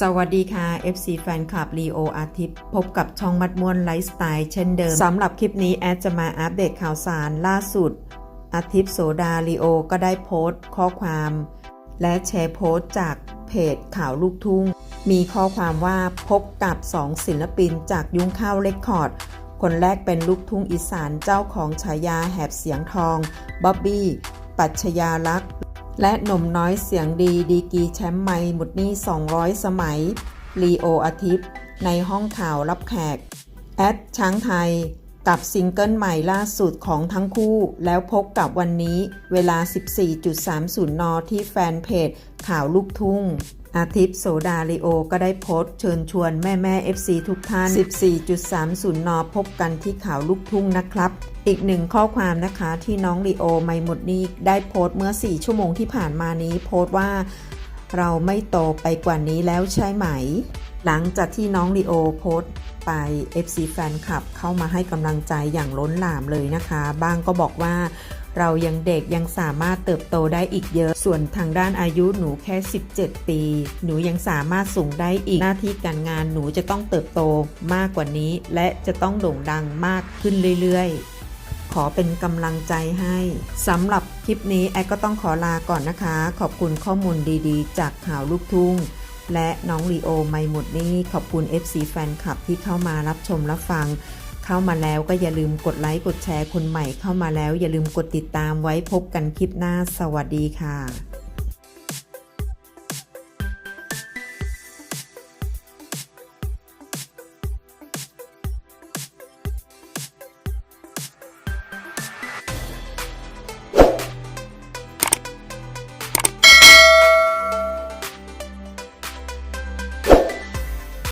สวัสดีค่ะ FC แฟนคลับลีโออาทิตย์พบกับช่องมัดมวนไลฟ์สไตล์เช่นเดิมสำหรับคลิปนี้แอดจะมาอัปเดตข่าวสารล่าสุด อาทิตย์โสดาลีโอก็ได้โพสต์ ข้อความ และแชร์โพสต์จากเพจข่าวลูกทุ่ง มีข้อความว่าพบกับ 2 ศิลปินจากยุ้งข้าวเรคคอร์ด คนแรกเป็นลูกทุ่งอีสานเจ้าของฉายาแหบเสียงทองบ๊อบบี้ ปัชญาลักษ์ และหนุ่มน้อยเสียงดีดีกีแชมป์ไมค์หมุดนี้200 สมัย ลีโออาทิตย์ ในห้องข่าวรับแขก แอดช้างไทย กับซิงเกิลใหม่ล่าสุดของทั้งคู่ แล้วพบกับวันนี้เวลา 14.30 น ที่แฟนเพจข่าวลูกทุ่ง อาทิตย์โสดาลีโอ ก็ได้โพสต์เชิญชวนแม่แม่ FC ทุกท่าน 14.30 น พบกันที่ข่าวลูกทุ่งนะครับ อีกหนึ่งข้อความนะคะที่น้องลีโอไม่หมดนี้ได้โพสต์เมื่อ 4 ชั่วโมงที่ผ่านมานี้โพสต์ว่า เราไม่โตไปกว่านี้แล้วใช่ไหม หลังจากที่น้องลีโอโพสต์ไป FC แฟนคลับเข้ามาให้กำลังใจอย่างล้นหลามเลยนะคะ บ้างก็บอกว่าเรายังเด็กยังสามารถเติบโตได้อีกเยอะ ส่วนทางด้านอายุหนูแค่ 17 ปี หนูยังสามารถสูงได้อีก หน้าที่การงานหนูจะต้องเติบโตมากกว่านี้ และจะต้องโด่งดังมากขึ้นเรื่อยๆ ขอเป็นกำลังใจให้สำหรับคลิปนี้แอดก็ต้องขอลาก่อนนะคะ ขอบคุณข้อมูลดีๆ จากข่าวลูกทุ่ง และน้องลีโอไม่หมดนี่ขอบคุณ FC แฟนคลับที่เข้ามารับชมรับฟัง เข้ามาแล้วก็อย่าลืมกดไลค์กดแชร์คนใหม่เข้ามาแล้วอย่าลืมกดติดตามไว้พบกันคลิปหน้าสวัสดีค่ะ